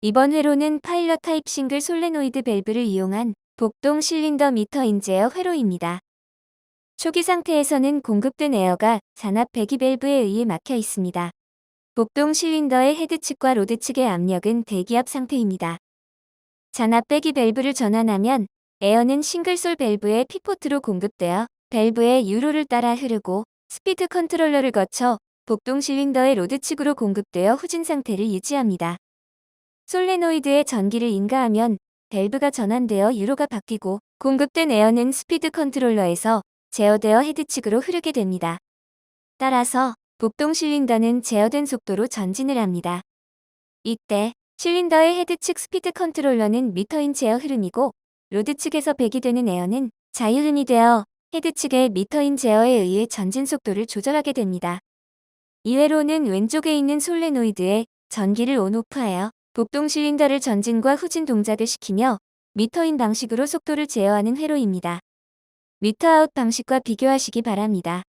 이번 회로는 파일럿 타입 싱글 솔레노이드 밸브를 이용한 복동 실린더 미터 인제어 회로입니다. 초기 상태에서는 공급된 에어가 잔압 배기 밸브에 의해 막혀 있습니다. 복동 실린더의 헤드 측과 로드 측의 압력은 대기압 상태입니다. 잔압 배기 밸브를 전환하면 에어는 싱글솔 밸브의 피포트로 공급되어 밸브의 유로를 따라 흐르고 스피드 컨트롤러를 거쳐 복동 실린더의 로드 측으로 공급되어 후진 상태를 유지합니다. 솔레노이드에 전기를 인가하면 밸브가 전환되어 유로가 바뀌고 공급된 에어는 스피드 컨트롤러에서 제어되어 헤드 측으로 흐르게 됩니다. 따라서 복동 실린더는 제어된 속도로 전진을 합니다. 이때 실린더의 헤드 측 스피드 컨트롤러는 미터인 제어 흐름이고 로드 측에서 배기 되는 에어는 자유 흐름이 되어 헤드 측의 미터인 제어에 의해 전진 속도를 조절하게 됩니다. 이외로는 왼쪽에 있는 솔레노이드에 전기를 온오프하여 복동 실린더를 전진과 후진 동작을 시키며 미터인 방식으로 속도를 제어하는 회로입니다. 미터아웃 방식과 비교하시기 바랍니다.